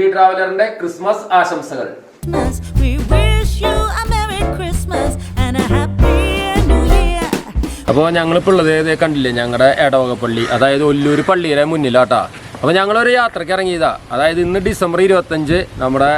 എല്ലാവർക്കും ട്രാവലറിന്റെ ക്രിസ്മസ് ആശംസകൾ. അപ്പോൾ ഞങ്ങളിപ്പോൾ ഉള്ളത് ഇതേ കണ്ടില്ലേ ഞങ്ങളുടെ എടവകപ്പള്ളി അതായത് ഒല്ലൂർ പള്ളിയുടെ മുന്നിലാട്ടാ. അപ്പോൾ ഞങ്ങളൊരു യാത്രയ്ക്ക് ഇറങ്ങിയതാ. അതായത് ഇന്ന് ഡിസംബർ ഇരുപത്തഞ്ച് നമ്മുടെ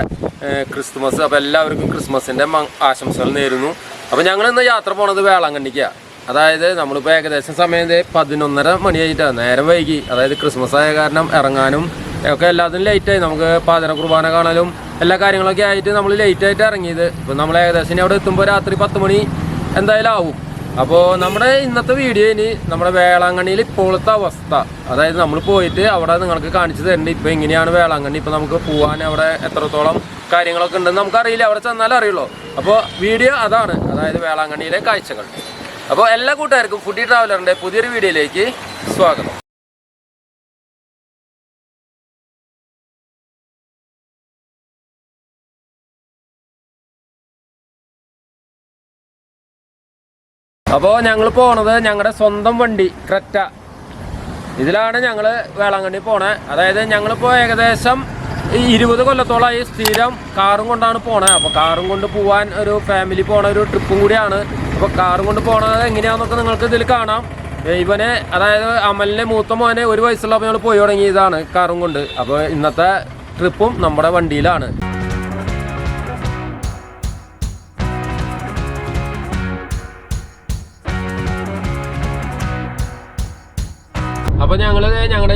ക്രിസ്മസ് അപ്പോൾ എല്ലാവർക്കും ക്രിസ്മസിന്റെ ആശംസകൾ നേരുന്നു. അപ്പോൾ ഞങ്ങൾ ഇന്ന് യാത്ര പോണത് വേളാങ്കണ്ണിക്കാണ് അതായത് നമ്മളിപ്പോൾ ഏകദേശം സമയം പതിനൊന്നര മണിയായിട്ടാണ് നേരം വൈകി. അതായത് ക്രിസ്മസ് ആയ കാരണം ഇറങ്ങാനും ഒക്കെ എല്ലാത്തിനും ലേറ്റായി നമുക്ക് പാചന കുർബാന കാണലും എല്ലാ കാര്യങ്ങളൊക്കെ ആയിട്ട് നമ്മൾ ലേറ്റായിട്ട് ഇറങ്ങിയത്. ഇപ്പം നമ്മൾ ഏകദേശം അവിടെ എത്തുമ്പോൾ രാത്രി പത്ത് മണി എന്തായാലും ആവും. അപ്പോൾ നമ്മുടെ ഇന്നത്തെ വീഡിയോ ഇനി നമ്മുടെ വേളാങ്കണ്ണിയിൽ ഇപ്പോഴത്തെ അവസ്ഥ. അതായത് നമ്മൾ പോയിട്ട് അവിടെ നിങ്ങൾക്ക് കാണിച്ചു തരുന്നുണ്ട് ഇപ്പോൾ എങ്ങനെയാണ് വേളാങ്കണ്ണി. ഇപ്പോൾ നമുക്ക് പോകാൻ അവിടെ എത്രത്തോളം കാര്യങ്ങളൊക്കെ ഉണ്ടെന്ന് നമുക്കറിയില്ല. അവിടെ ചെന്നാലേ അറിയുള്ളൂ. അപ്പോൾ വീഡിയോ അതാണ്. അതായത് വേളാങ്കണ്ണിയിലെ കാഴ്ചകൾ. അപ്പോൾ എല്ലാ കൂട്ടുകാർക്കും ഫുഡി ട്രാവലറിന്റെ പുതിയൊരു വീഡിയോയിലേക്ക് സ്വാഗതം. അപ്പോൾ ഞങ്ങൾ പോണത് ഞങ്ങളുടെ സ്വന്തം വണ്ടി ക്രെറ്റ. ഇതിലാണ് ഞങ്ങൾ വേളാങ്കണ്ണി പോണേ. അതായത് ഞങ്ങളിപ്പോൾ ഏകദേശം ഇരുപത് കൊല്ലത്തോളമായി സ്ഥിരം കാറും കൊണ്ടാണ് പോണേ. അപ്പോൾ കാറും കൊണ്ട് പോവാൻ ഒരു ഫാമിലി പോണ ഒരു ട്രിപ്പും കൂടിയാണ്. അപ്പോൾ കാറും കൊണ്ട് പോണത് എങ്ങനെയാണെന്നൊക്കെ നിങ്ങൾക്ക് ഇതിൽ കാണാം. ഇവനെ അതായത് അമലിനെ മൂത്ത മോനെ ഒരു വയസ്സുള്ളപ്പോൾ ഞങ്ങൾ പോയി തുടങ്ങിയതാണ് കാറും കൊണ്ട്. അപ്പോൾ ഇന്നത്തെ ട്രിപ്പും നമ്മുടെ വണ്ടിയിലാണ്.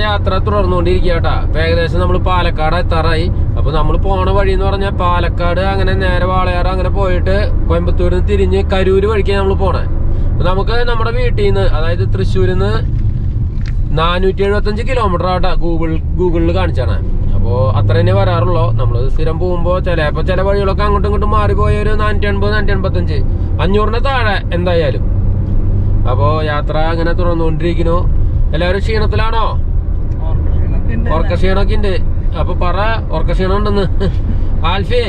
യാത്ര തുടർന്നുകൊണ്ടിരിക്കുക ഇപ്പൊ ഏകദേശം നമ്മൾ പാലക്കാട് എത്താറായി. അപ്പൊ നമ്മൾ പോണ വഴി എന്ന് പറഞ്ഞാൽ പാലക്കാട് അങ്ങനെ നേരെ വാളയാറ് അങ്ങനെ പോയിട്ട് കോയമ്പത്തൂരിൽ നിന്ന് തിരിഞ്ഞ് കരൂര് വഴിക്കാണ് നമ്മൾ പോണേ. അപ്പൊ നമുക്ക് നമ്മുടെ വീട്ടിൽ നിന്ന് അതായത് തൃശ്ശൂരിൽ നിന്ന് നാനൂറ്റി എഴുപത്തഞ്ച് കിലോമീറ്റർ ആട്ടാ ഗൂഗിൾ ഗൂഗിളിൽ കാണിച്ചാണ്. അപ്പോൾ അത്ര തന്നെ വരാറുള്ളൂ. നമ്മൾ സ്ഥിരം പോകുമ്പോൾ ചിലപ്പോൾ ചില വഴികളൊക്കെ അങ്ങോട്ടും ഇങ്ങോട്ടും മാറിപ്പോയ ഒരു നാനൂറ്റി എൺപത് നാനൂറ്റി എൺപത്തഞ്ച് അഞ്ഞൂറിന് താഴെ എന്തായാലും. അപ്പോൾ യാത്ര അങ്ങനെ തുറന്നുകൊണ്ടിരിക്കുന്നു എല്ലാവരും ക്ഷീണത്തിലാണോ? ഉറക്ക ക്ഷീണമൊക്കെ ഉണ്ട്. അപ്പൊ പറ ഉറക്ക ക്ഷീണം ഉണ്ടെന്ന് ആൽഫി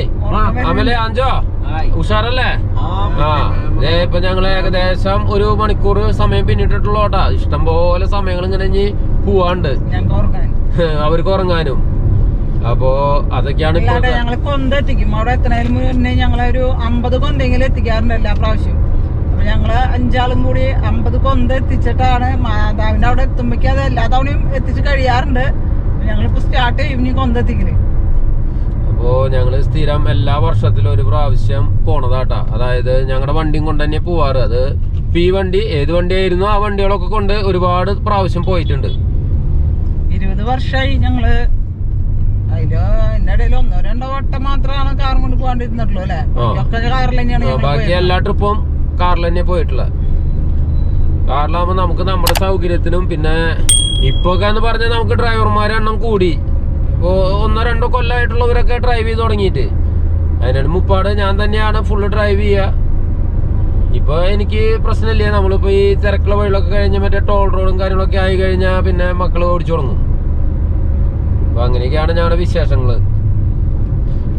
അമലെ അഞ്ചോ ഉഷാറല്ലേ? ആ ഏ ഇപ്പൊ ഞങ്ങൾ ഏകദേശം ഒരു മണിക്കൂർ സമയം പിന്നിട്ടിട്ടുള്ളൂ കേട്ടാ. ഇഷ്ടം പോലെ സമയങ്ങൾ ഇങ്ങനെ ഇനി പോവാണ്ട്. അവർക്ക് ഉറങ്ങാനും. അപ്പോ അതൊക്കെയാണ് ഞങ്ങൾ കൊന്ത എത്തിക്കും. അവിടെ എത്തണതിന് മുന്നേ ഞങ്ങളൊരു അമ്പത് കൊന്തെങ്കിലും എത്തിക്കാറുണ്ട് എല്ലാ പ്രാവശ്യം. അപ്പൊ ഞങ്ങൾ അഞ്ചാളും കൂടി അമ്പത് കൊന്ത എത്തിച്ചിട്ടാണ് മാതാവിന്റെ അവിടെ എത്തുമ്പോഴേക്കും അത് എല്ലാ തവണയും എത്തിച്ച് കഴിയാറുണ്ട്. ഞങ്ങളിപ്പോ സ്റ്റാർട്ട് ചെയ്യും ഇനി അപ്പോ ഞങ്ങൾ സ്ഥിരം എല്ലാ വർഷത്തിലും ഒരു പ്രാവശ്യം പോണതാട്ടാ. അതായത് ഞങ്ങളുടെ വണ്ടിയും കൊണ്ട് തന്നെ പോവാറ്. അത് പി വണ്ടി ഏത് വണ്ടിയായിരുന്നു ആ വണ്ടികളൊക്കെ കൊണ്ട് ഒരുപാട് പ്രാവശ്യം പോയിട്ടുണ്ട്. ഇരുപത് വർഷമായി ഞങ്ങൾ അതിൽ ഇടയിൽ ഒന്നോ രണ്ടോ വട്ടം മാത്രമാണ് കാർ കൊണ്ട് പോകാണ്ടിരുന്നിട്ടുള്ളൂ അല്ലെ? ആ. ഒക്കെ കാറിൽ തന്നെയാണ് ബാക്കി എല്ലാ ട്രിപ്പും കാറിൽ തന്നെ പോയിട്ടുള്ളത് കാറിലാകുമ്പോൾ നമുക്ക് നമ്മുടെ സൗകര്യത്തിനും പിന്നെ ഇപ്പൊ എന്ന് പറഞ്ഞാൽ നമുക്ക് ഡ്രൈവർമാരെ എണ്ണം കൂടി. ഇപ്പോ ഒന്നോ രണ്ടോ കൊല്ലമായിട്ടുള്ളവരൊക്കെ ഡ്രൈവ് ചെയ്ത് തുടങ്ങിയിട്ട്. അതിനാണ് മുപ്പാട് ഞാൻ തന്നെയാണ് ഫുള്ള് ഡ്രൈവ് ചെയ്യുക ഇപ്പൊ എനിക്ക് പ്രശ്നമില്ല. നമ്മളിപ്പോ ഈ തിരക്കുള്ള വഴികളൊക്കെ കഴിഞ്ഞ് മറ്റേ ടോൾ റോഡും കാര്യങ്ങളൊക്കെ ആയി കഴിഞ്ഞാൽ പിന്നെ മക്കൾ ഓടിച്ചു തുടങ്ങും. അപ്പൊ അങ്ങനെയൊക്കെയാണ് ഞങ്ങളുടെ വിശേഷങ്ങൾ.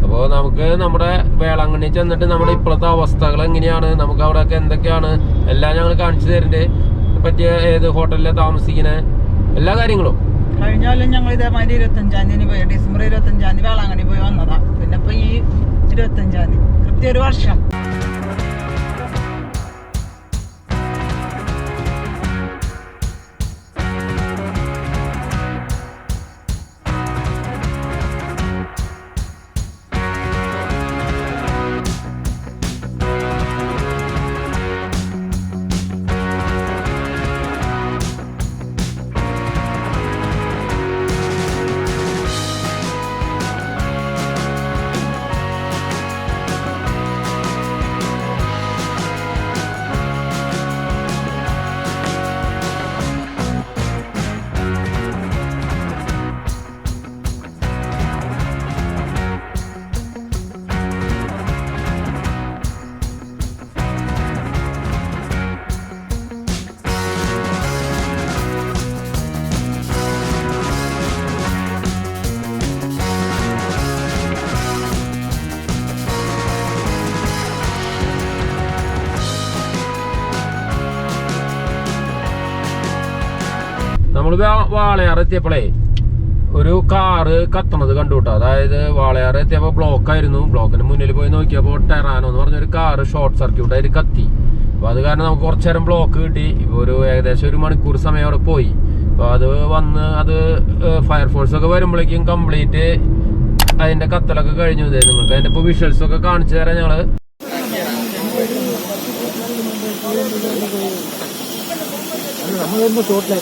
അപ്പോൾ നമുക്ക് നമ്മുടെ വേളാങ്കണ്ണി ചെന്നിട്ട് നമ്മുടെ ഇപ്പോഴത്തെ അവസ്ഥകൾ എങ്ങനെയാണ്? നമുക്ക് അവിടെയൊക്കെ എന്തൊക്കെയാണ്? എല്ലാം ഞങ്ങൾ കാണിച്ചു തരുന്നുണ്ട് പറ്റിയ ഏത് ഹോട്ടലിലെ താമസിക്കുന്നത് എല്ലാ കാര്യങ്ങളും. കഴിഞ്ഞ കൊല്ലം ഞങ്ങൾ ഇതേമാതിരി ഇരുപത്തഞ്ചാം തീയതി പോയി. ഡിസംബർ ഇരുപത്തഞ്ചാം തീയതി വേളാങ്കണ്ണി പോയി വന്നതാ. പിന്നെ ഇപ്പൊ ഈ ഇരുപത്തഞ്ചാം തീയതി. കൃത്യ ഒരു വർഷം. നമ്മൾ വാളയാറ് എത്തിയപ്പോഴേ ഒരു കാറ് കത്തണത് കണ്ടു കേട്ടോ അതായത് എത്തിയപ്പോൾ ബ്ലോക്ക് ആയിരുന്നു ബ്ലോക്കിന് മുന്നിൽ പോയി നോക്കിയപ്പോൾ ടെറാനോ എന്ന് പറഞ്ഞൊരു കാറ് ഷോർട്ട് സർക്യൂട്ട് ആയിട്ട് കത്തി. അപ്പോൾ അത് കാരണം നമുക്ക് കുറച്ച് നേരം ബ്ലോക്ക് കിട്ടി. ഇപ്പൊ ഒരു ഏകദേശം ഒരു മണിക്കൂർ സമയം അവിടെ പോയി. അപ്പോൾ അത് വന്ന് അത് ഫയർഫോഴ്സ് ഒക്കെ വരുമ്പോഴേക്കും കംപ്ലീറ്റ് അതിന്റെ കത്തലൊക്കെ കഴിഞ്ഞു നിങ്ങൾക്ക്. അതിന്റെ ഇപ്പോൾ വിഷ്വൽസ് ഒക്കെ കാണിച്ചു തരാം mới mới sốt này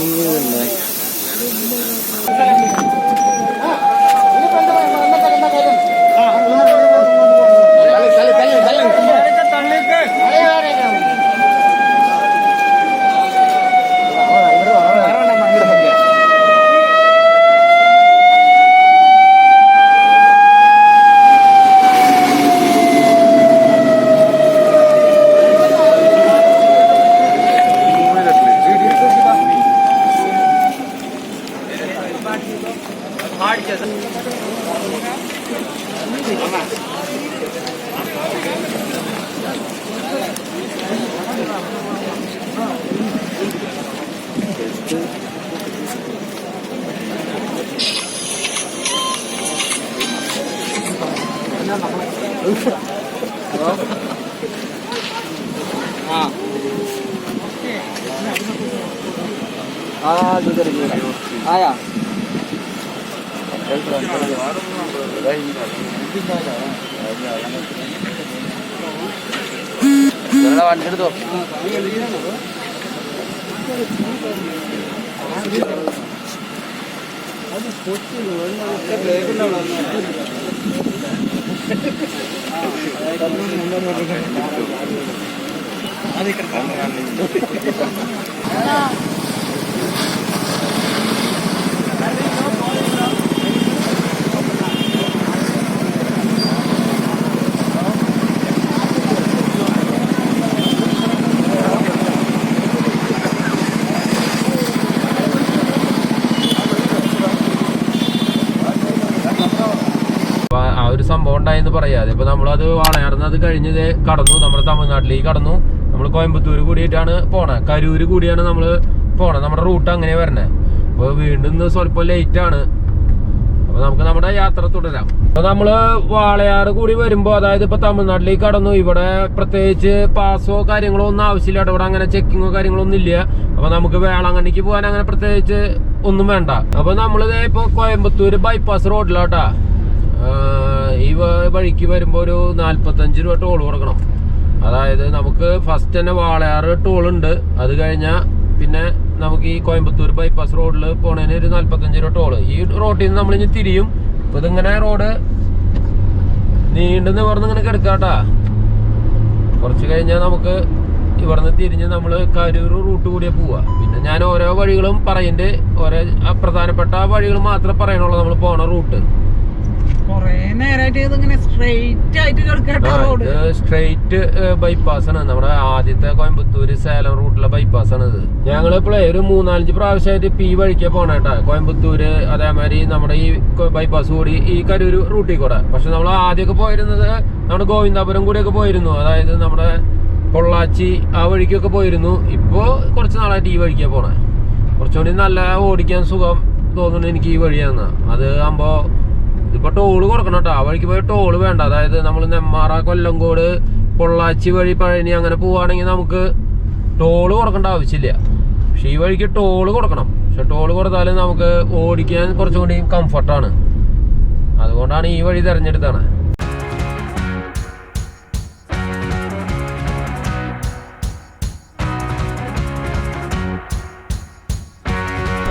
ini 아, 그대로 그대로. 아야. 여기서 안 들어가. വണ്ടി എടുത്തോ അപ്പൊ ആ ഒരു ഉണ്ടായെന്ന് പറയാതെ. ഇപ്പൊ നമ്മളത് വളയാർന്ന് അത് കഴിഞ്ഞ് ദേ കടന്നു. നമ്മുടെ തമിഴ്നാട്ടിലേക്ക് കടന്നു. നമ്മൾ കോയമ്പത്തൂർ കൂടിയിട്ടാണ് പോണേ. കരൂര് കൂടിയാണ് നമ്മൾ പോണേ. നമ്മുടെ റൂട്ട് അങ്ങനെ വരണേ. അപ്പൊ വീണ്ടും ഇന്ന് സ്വല്പം ലേറ്റ് ആണ്. അപ്പൊ നമുക്ക് നമ്മുടെ യാത്ര തുടരാം. അപ്പൊ നമ്മൾ വാളയാർ കൂടി വരുമ്പോ അതായത് ഇപ്പൊ തമിഴ്നാട്ടിലേക്ക് കടന്നു. ഇവിടെ പ്രത്യേകിച്ച് പാസോ കാര്യങ്ങളോ ഒന്നും ആവശ്യമില്ല ഇവിടെ അങ്ങനെ ചെക്കിങ്ങോ കാര്യങ്ങളോ ഒന്നും ഇല്ല. അപ്പൊ നമുക്ക് വേളാങ്കണ്ണിക്ക് പോകാൻ അങ്ങനെ പ്രത്യേകിച്ച് ഒന്നും വേണ്ട. അപ്പൊ നമ്മളിതേ ഇപ്പൊ കോയമ്പത്തൂര് ബൈപ്പാസ് റോഡിലാട്ടാ ഈ വഴിക്ക് വരുമ്പോൾ ഒരു നാൽപ്പത്തഞ്ച് രൂപ ടോൾ കൊടുക്കണം. അതായത് നമുക്ക് ഫസ്റ്റ് തന്നെ വാളയാറ് ടോൾ ഉണ്ട്. അത് കഴിഞ്ഞാൽ പിന്നെ നമുക്ക് ഈ കോയമ്പത്തൂർ ബൈപ്പാസ് റോഡിൽ പോണതിന് ഒരു നാൽപ്പത്തഞ്ച് രൂപ ടോൾ ഈ റോഡിൽ നിന്ന് നമ്മൾ ഇനി തിരിയും. ഇപ്പം ഇതിങ്ങനെ റോഡ് നീണ്ടു നിവർന്ന് ഇങ്ങനെ കിടക്കാട്ടാ. കുറച്ച് കഴിഞ്ഞാൽ നമുക്ക് ഇവിടുന്ന് തിരിഞ്ഞ് നമ്മൾ കരൂർ റൂട്ട് കൂടിയാ പോവാ. പിന്നെ ഞാൻ ഓരോ വഴികളും പറയുന്നുണ്ട് ഓരോ പ്രധാനപ്പെട്ട വഴികൾ മാത്രമേ പറയണുള്ളൂ നമ്മൾ പോണ റൂട്ട് സ്ട്രെയിറ്റ് സ്ട്രെയിറ്റ് ബൈപ്പാസ് ആണ്. നമ്മുടെ ആദ്യത്തെ കോയമ്പത്തൂര് സേലം റൂട്ടിലെ ബൈപ്പാസ് ആണ് ഇത്. ഞങ്ങൾ ഇപ്പോഴേ ഒരു മൂന്നാലഞ്ച് പ്രാവശ്യമായിട്ട് പി വഴിക്ക് പോണ കേട്ടാ കോയമ്പത്തൂര് അതേമാതിരി നമ്മുടെ ഈ ബൈപ്പാസ് കൂടി ഈ കരൂര് റൂട്ടിൽ കൂടെ. പക്ഷെ നമ്മൾ ആദ്യമൊക്കെ പോയിരുന്നത് നമ്മുടെ ഗോവിന്ദാപുരം കൂടിയൊക്കെ പോയിരുന്നു. അതായത് നമ്മുടെ പൊള്ളാച്ചി ആ വഴിക്കൊക്കെ പോയിരുന്നു. ഇപ്പോ കുറച്ച് നാളായിട്ട് ഈ വഴിക്കാ പോണേ. കുറച്ചുകൂടി നല്ല ഓടിക്കാൻ സുഖം തോന്നുന്നു എനിക്ക് ഈ വഴിയാന്ന്. അത് ആകുമ്പോ ഇതിപ്പോ ടോൾ കൊടുക്കണം കേട്ടോ ആ വഴിക്ക് പോയി ടോൾ വേണ്ട. അതായത് നമ്മൾ നെമ്മാറ കൊല്ലങ്കോട് പൊള്ളാച്ചി വഴി പഴനി അങ്ങനെ പോവാണെങ്കിൽ നമുക്ക് ടോൾ കൊടുക്കേണ്ട ആവശ്യമില്ല. പക്ഷെ ഈ വഴിക്ക് ടോൾ കൊടുക്കണം. പക്ഷെ ടോൾ കൊടുത്താൽ നമുക്ക് ഓടിക്കാൻ കുറച്ചും കൂടി കംഫർട്ടാണ് അതുകൊണ്ടാണ് ഈ വഴി തിരഞ്ഞെടുത്താണ്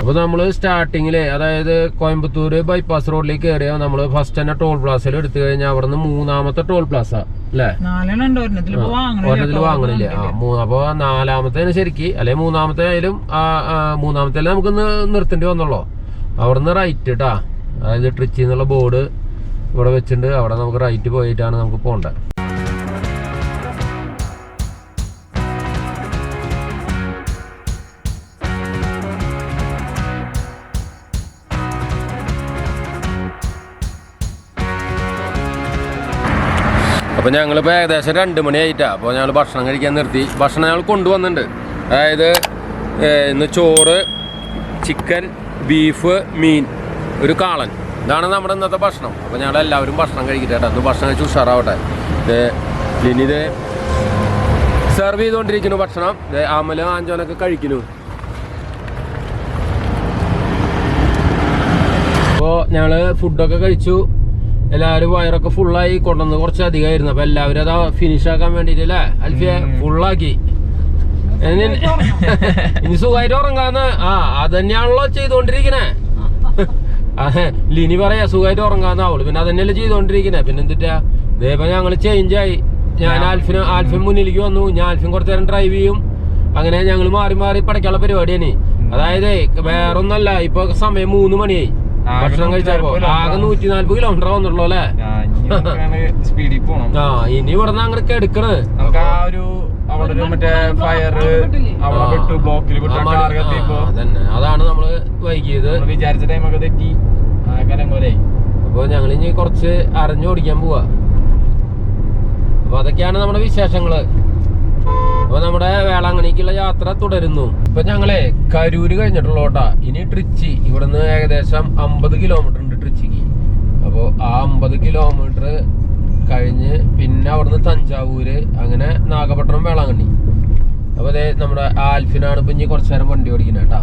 അപ്പൊ നമ്മൾ സ്റ്റാർട്ടിങ്ങിലെ അതായത് കോയമ്പത്തൂർ ബൈപ്പാസ് റോഡിലേക്ക് കയറിയ നമ്മൾ ഫസ്റ്റ് തന്നെ ടോൾ പ്ലാസയിൽ എടുത്തു കഴിഞ്ഞാൽ അവിടെ നിന്ന് മൂന്നാമത്തെ ടോൾ പ്ലാസ അല്ലേ? ഒരെണ്ണത്തിൽ വാങ്ങണില്ല. ആ മൂന്ന് അപ്പോൾ നാലാമത്തെ ശരിക്ക് അല്ലെ മൂന്നാമത്തെ ആയാലും മൂന്നാമത്തെ നമുക്ക് നിർത്തേണ്ടി വന്നുള്ളൂ അവിടെ നിന്ന് റൈറ്റ് കേട്ടാ അതായത് ട്രിച്ചി എന്നുള്ള ബോർഡ് ഇവിടെ വെച്ചിട്ടുണ്ട്. അവിടെ നമുക്ക് റൈറ്റ് പോയിട്ടാണ് നമുക്ക് പോണ്ടത് അപ്പോൾ ഞങ്ങളിപ്പോൾ ഏകദേശം രണ്ട് മണിയായിട്ടാണ് അപ്പോൾ ഞങ്ങൾ ഭക്ഷണം കഴിക്കാൻ നിർത്തി. ഭക്ഷണം ഞങ്ങൾ കൊണ്ടുവന്നിട്ടുണ്ട്. അതായത് ഇന്ന് ചോറ് ചിക്കൻ ബീഫ് മീൻ ഒരു കാളൻ. ഇതാണ് നമ്മുടെ ഇന്നത്തെ ഭക്ഷണം. അപ്പോൾ ഞങ്ങൾ എല്ലാവരും ഭക്ഷണം കഴിക്കട്ടെ അത് ഭക്ഷണം കഴിച്ച് ഉഷാറാവട്ടെ. ഇത് സെർവ് ചെയ്തുകൊണ്ടിരിക്കുന്നു ഭക്ഷണം. അമല ആഞ്ചോനൊക്കെ കഴിക്കുന്നു. അപ്പോൾ ഞങ്ങൾ ഫുഡൊക്കെ കഴിച്ചു. എല്ലാവരും വയറൊക്കെ ഫുള്ളായി കൊണ്ടുവന്ന് കുറച്ച് അധികമായിരുന്നു. അപ്പൊ എല്ലാവരും അതാ ഫിനിഷ് ആക്കാൻ വേണ്ടിട്ട് അല്ലേ അൽഫിയ ഫുള്ളാക്കി ഇനി സുഖമായിട്ട് ഉറങ്ങാന്ന്. ആ അത് തന്നെയാണല്ലോ ചെയ്തോണ്ടിരിക്കണേ. അതെ ലിനി പറയാ സുഖമായിട്ട് ഉറങ്ങാന്ന്. അവൾ പിന്നെ അതന്നെയല്ലേ ചെയ്തോണ്ടിരിക്കണേ. പിന്നെ എന്തിട്ടാ? ഇതേപ്പോ ഞങ്ങൾ ചേഞ്ച് ആയി. ഞാൻ ആൽഫിന് ആൽഫിൻ മുന്നിലേക്ക് വന്നു. ഞാൻ ആൽഫിൻ കുറച്ചു നേരം ഡ്രൈവ് ചെയ്യും. അങ്ങനെ ഞങ്ങൾ മാറി മാറി പഠിക്കാനുള്ള പരിപാടിയാണ്. അതായത് വേറൊന്നല്ല ഇപ്പൊ സമയം മൂന്ന് മണിയായി. ഭക്ഷണം കഴിച്ചപ്പോ ആകെ നൂറ്റി നാല്പത് കിലോമീറ്റർ വന്നുള്ളൂ അല്ലേ? സ്പീഡിൽ പോണം. ആ ഇനി ഇവിടെ നിന്ന് അങ്ങനെ എടുക്കണ് നമുക്ക് ആ ഒരു അവിടെ മറ്റേ ഫയർ അവിടെ. വിട്ടു ബ്ലോക്കിൽ വിട്ടു അതന്നെ. അതാണ് നമ്മൾ വൈകിയത്. വിചാരിച്ച ടൈമൊക്കെ തെറ്റി. ആകാരം പോലെ അപ്പോൾ ഞങ്ങൾ ഇനി കുറച്ച് അറിഞ്ഞു ഓടിക്കാൻ പോവാ. അപ്പൊ അതൊക്കെയാണ് നമ്മുടെ വിശേഷങ്ങൾ. അപ്പൊ നമ്മുടെ വേളാങ്കണിക്കുള്ള യാത്ര തുടരുന്നു. ഇപ്പൊ ഞങ്ങളെ കരൂര് കഴിഞ്ഞിട്ടുള്ളോട്ടാ ഇനി ട്രിച്ചി. ഇവിടുന്ന് ഏകദേശം അമ്പത് കിലോമീറ്റർ ഉണ്ട് ട്രിച്ചിക്ക്. അപ്പോൾ ആ അമ്പത് കിലോമീറ്റർ കഴിഞ്ഞ് പിന്നെ അവിടുന്ന് തഞ്ചാവൂര് അങ്ങനെ നാഗപട്ടണം വേളാങ്കണ്ണി. അപ്പോൾ അതെ നമ്മുടെ ആൽഫിനാണ് ഇപ്പൊ ഇനി കുറച്ചു നേരം വണ്ടി ഓടിക്കുന്നത് കേട്ടാ.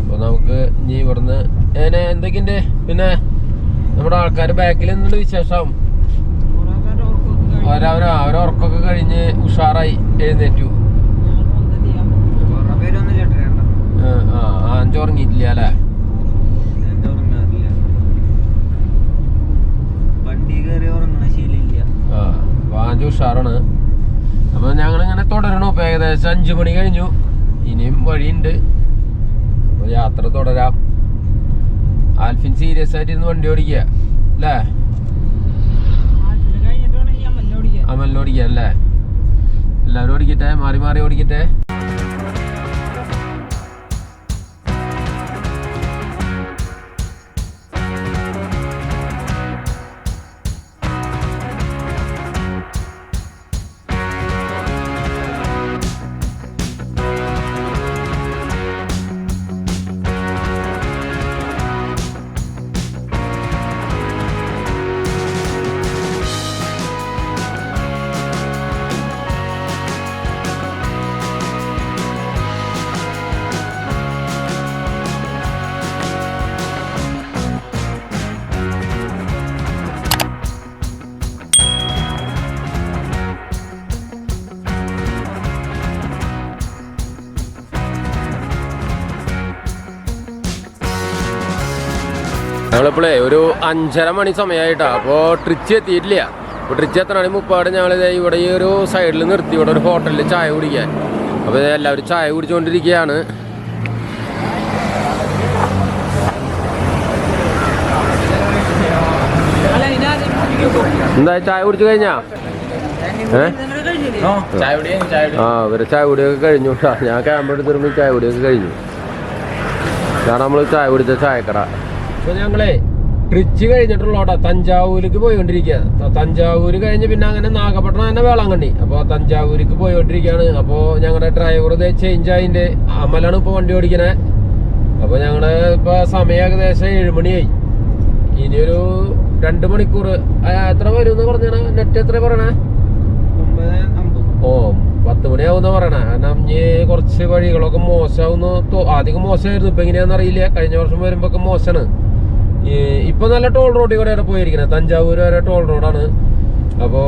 അപ്പൊ നമുക്ക് ഇനി ഇവിടുന്ന് ഏനെ എന്തൊക്കെയുണ്ട്? പിന്നെ നമ്മുടെ ആൾക്കാർ ബാക്കിൽ എന്തുണ്ട് വിശേഷം? അവരവര അവരുറക്കൊക്കെ കഴിഞ്ഞ് ഉഷാറായി എഴുന്നേറ്റു. ആ, അല്ലേ? ഉഷാറാണ്. അപ്പൊ ഞങ്ങൾ ഇങ്ങനെ തുടരണു. ഇപ്പൊ ഏകദേശം അഞ്ചു മണി കഴിഞ്ഞു. ഇനിയും വഴിയുണ്ട്. യാത്ര തുടരാം. ആൽഫിൻ സീരിയസ് ആയിട്ട് ഇരുന്ന് വണ്ടി ഓടിക്കുക. അല്ലേ? ഓടിക്കാൻ അല്ലേ എല്ലാവരും ഓടിക്കട്ടെ? മാറി മാറി ഓടിക്കട്ടെ? ഞങ്ങളിപ്പോഴേ ഒരു അഞ്ചര മണി സമയമായിട്ടാ അപ്പോൾ ട്രിച്ച് എത്തിയിട്ടില്ല. അപ്പോൾ ട്രിച്ച് എത്തണമെങ്കിൽ മുപ്പാട് ഞങ്ങൾ ഇവിടെ ഈ ഒരു സൈഡിൽ നിർത്തി. ഇവിടെ ഒരു ഹോട്ടലിൽ ചായ കുടിക്കാൻ. അപ്പോൾ എല്ലാവരും ചായ കുടിച്ചുകൊണ്ടിരിക്കുകയാണ് എന്താ ചായ കുടിച്ചു കഴിഞ്ഞാ? ചായ കുടി കഴിഞ്ഞു, ചായ കുടി. ആ ഇവരെ ചായ കുടിയൊക്കെ കഴിഞ്ഞു. കേട്ടോ ഞാൻ ക്യാമ്പ് എടുത്ത് വരുമ്പോൾ ചായ കുടിയൊക്കെ കഴിഞ്ഞു. ഞാൻ നമ്മൾ ചായ കുടിച്ച ചായക്കട. അപ്പോൾ ഞങ്ങളെ ട്രിച്ച് കഴിഞ്ഞിട്ടുള്ളോട്ടാ തഞ്ചാവൂർക്ക് പോയിക്കൊണ്ടിരിക്കുക തഞ്ചാവൂര് കഴിഞ്ഞ് പിന്നെ അങ്ങനെ നാഗപട്ടണം തന്നെ വേളാങ്കണ്ണി. അപ്പോൾ തഞ്ചാവൂർക്ക് പോയിക്കൊണ്ടിരിക്കുകയാണ് അപ്പോൾ ഞങ്ങളുടെ ഡ്രൈവർ ഇത് ചേഞ്ച് ആയിന്റെ അമലാണ് ഇപ്പോൾ വണ്ടി ഓടിക്കണേ. അപ്പോൾ ഞങ്ങൾ ഇപ്പോൾ സമയം ഏകദേശം ഏഴുമണിയായി ഇനിയൊരു രണ്ട് മണിക്കൂർ. എത്ര വരും എന്ന് പറഞ്ഞാണ്? നെറ്റ് എത്ര പറയണേ? ഓ പത്ത് മണിയാവുന്ന പറയണേ. കാരണം ഇനി കുറച്ച് വഴികളൊക്കെ മോശമാവുന്നു അധികം മോശമായിരുന്നു. ഇപ്പം എങ്ങനെയാണെന്ന് അറിയില്ല. കഴിഞ്ഞ വർഷം വരുമ്പോഴൊക്കെ മോശമാണ്. ഇപ്പൊ നല്ല ടോൾ റോഡിൽ കൂടെയാണ് പോയിരിക്കുന്നത് തഞ്ചാവൂർ വരെ ടോൾ റോഡാണ് അപ്പോ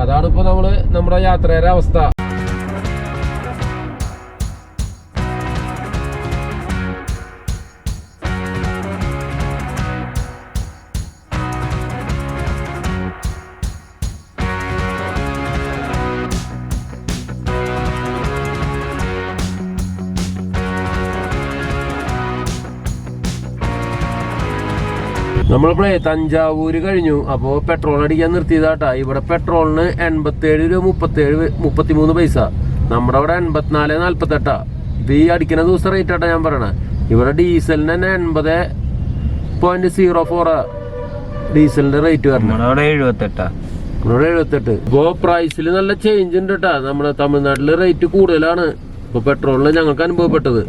അതാണ് ഇപ്പൊ നമ്മൾ നമ്മുടെ യാത്രയുടെ അവസ്ഥ. നമ്മളിപ്പോഴേ തഞ്ചാവൂര് കഴിഞ്ഞു. അപ്പോൾ പെട്രോൾ അടിക്കാൻ നിർത്തിയതാട്ടാ. ഇവിടെ പെട്രോളിന് എൺപത്തേഴ് രൂപ മുപ്പത്തേഴ് മുപ്പത്തിമൂന്ന് പൈസ. നമ്മുടെ അവിടെ എൺപത്തിനാല് നാല്പത്തെട്ടാ. ഇത് ഈ അടിക്കുന്ന ദിവസം റേറ്റ് ആട്ടാ ഞാൻ പറയണേ. ഇവിടെ ഡീസലിന് തന്നെ എൺപത് പോയിന്റ് സീറോ ഫോറാ ഡീസലിന്റെ റേറ്റ് വരണം. എഴുപത്തെട്ടാ. ഇവിടെ എഴുപത്തെട്ട്. ഇപ്പോ പ്രൈസിൽ നല്ല ചേഞ്ച് ഉണ്ട് കേട്ടാ നമ്മുടെ തമിഴ്നാട്ടിൽ റേറ്റ് കൂടുതലാണ്. ഇപ്പൊ പെട്രോളിന് ഞങ്ങൾക്ക് അനുഭവപ്പെട്ടത്.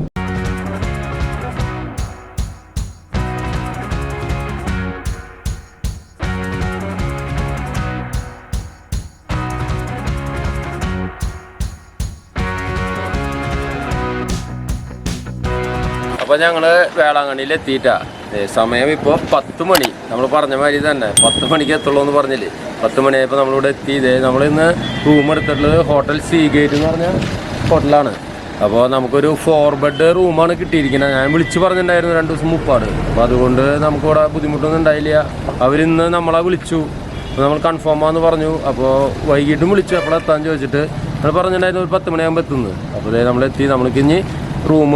അപ്പൊ ഞങ്ങൾ വേളാങ്കണ്ണിയിൽ എത്തിയിട്ടാ ഏ, സമയം ഇപ്പൊ പത്ത് മണി. നമ്മൾ പറഞ്ഞ മാതിരി തന്നെ പത്ത് മണിക്ക് എത്തുള്ളൂ എന്ന് പറഞ്ഞില്ലേ? പത്ത് മണിയായപ്പോൾ നമ്മളിവിടെ എത്തിയത് നമ്മൾ ഇന്ന് റൂം എടുത്തിട്ടുള്ളത് ഹോട്ടൽ സീ ഗേറ്റ് എന്ന് പറഞ്ഞ ഹോട്ടലാണ്. അപ്പോൾ നമുക്കൊരു ഫോർ ബെഡ് റൂമാണ് കിട്ടിയിരിക്കുന്നത്. ഞാൻ വിളിച്ച് പറഞ്ഞിട്ടുണ്ടായിരുന്നു രണ്ട് ദിവസം മുപ്പാട്. അപ്പോൾ അതുകൊണ്ട് നമുക്കിവിടെ ബുദ്ധിമുട്ടൊന്നും ഉണ്ടായില്ല. അവരിന്ന് നമ്മളെ വിളിച്ചു. നമ്മൾ കൺഫേം ആന്ന് പറഞ്ഞു. അപ്പോൾ വൈകിട്ടും വിളിച്ചു. എപ്പോഴെത്താൻ ചോദിച്ചിട്ട് നമ്മൾ പറഞ്ഞിട്ടുണ്ടായിരുന്നു ഒരു പത്ത് മണിയാകുമ്പോൾ എത്തുന്നത് അപ്പോൾ ഇതേ നമ്മളെത്തി. നമ്മൾക്ക് ഇനി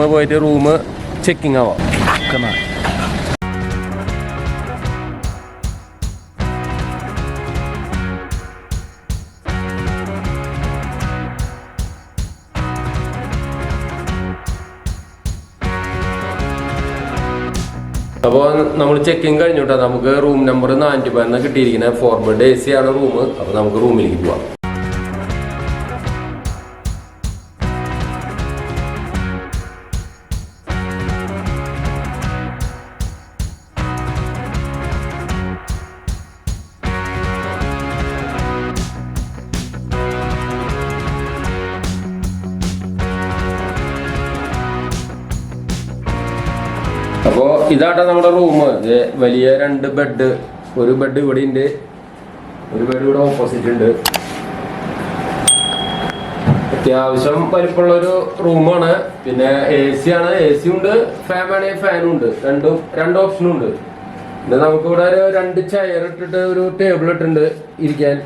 പോയിട്ട് റൂം ചെക്കിംഗ് on. അപ്പോൾ നമ്മൾ ചെക്കിങ് കഴിഞ്ഞു കേട്ടോ നമുക്ക് റൂം നമ്പർ നാനൂറ്റി പതിനൊന്ന് കിട്ടിയിരിക്കുന്നത്. ഫോർ ബെഡ് എ സി ആണ് റൂം അപ്പോൾ നമുക്ക് റൂമിലേക്ക് പോവാം. ഇതാട്ടോ നമ്മുടെ റൂം വലിയ രണ്ട് ബെഡ് ഒരു ബെഡ് ഇവിടെ ഉണ്ട് ഒരു ബെഡ് ഇവിടെ ഓപ്പോസിറ്റ് ഉണ്ട് അത്യാവശ്യം വലിപ്പമുള്ള ഒരു റൂമാണ് പിന്നെ എ സി ആണ്. എ സി ഉണ്ട് ഫാൻ വേണമെങ്കിൽ ഫാനും ഉണ്ട്. രണ്ടും രണ്ട് ഓപ്ഷനും ഉണ്ട്. പിന്നെ നമുക്ക് ഇവിടെ ഒരു രണ്ട് ചെയർ ഇട്ടിട്ട് ഒരു ടേബിൾ ഇട്ടിട്ടുണ്ട് ഇരിക്കാൻ.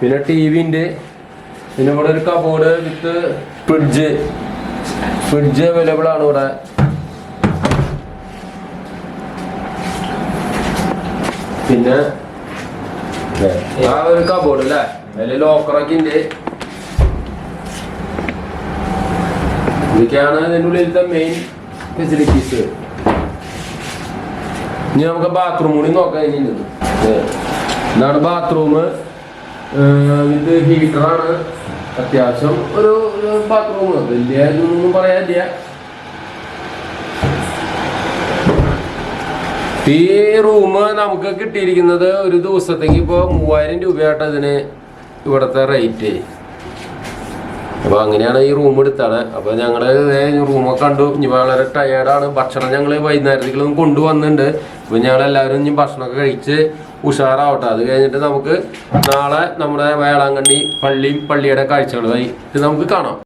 പിന്നെ ടി വി ഉണ്ട് പിന്നെ ഇവിടെ ഒരു cupboard with fridge fridge available ആണ് ഇവിടെ. പിന്നെ ആ ഒരു കബോർഡ് അല്ലേ അതിൽ ലോക്കറൊക്കെ ഉണ്ട് ഇതൊക്കെയാണ് ഇതിന്റെ ഉള്ളിലത്തെ മെയിൻ ഫെസിലിറ്റീസ് ഇനി നമുക്ക് ബാത്റൂം കൂടി നോക്കാം ഇനി ഇതാണ് ബാത്റൂം ഇത് ഹീറ്ററാണ് അത്യാവശ്യം ഒരു ബാത്റൂം വലിയ ഇതൊന്നും പറയാനില്ല. ഈ റൂം നമുക്ക് കിട്ടിയിരിക്കുന്നത് ഒരു ദിവസത്തേക്ക് ഇപ്പോൾ മൂവായിരം രൂപയായിട്ട് ഇതിന് ഇവിടുത്തെ റേറ്റ് അപ്പൊ അങ്ങനെയാണ് ഈ റൂം എടുത്താണ് അപ്പൊ ഞങ്ങൾ റൂമൊക്കെ കണ്ടു. ഇനി വളരെ ടയേർഡാണ് ഭക്ഷണം ഞങ്ങൾ വൈകുന്നേരത്തേക്കൊന്നും കൊണ്ടുവന്നിട്ടുണ്ട്. അപ്പൊ ഞങ്ങൾ എല്ലാവരും ഇനി ഭക്ഷണമൊക്കെ കഴിച്ച് ഉഷാറാവട്ടെ. അത് കഴിഞ്ഞിട്ട് നമുക്ക് നാളെ നമ്മുടെ വേളാങ്കണ്ണി പള്ളിയും പള്ളിയുടെ കാഴ്ചകളുമായി ഇത് നമുക്ക് കാണാം.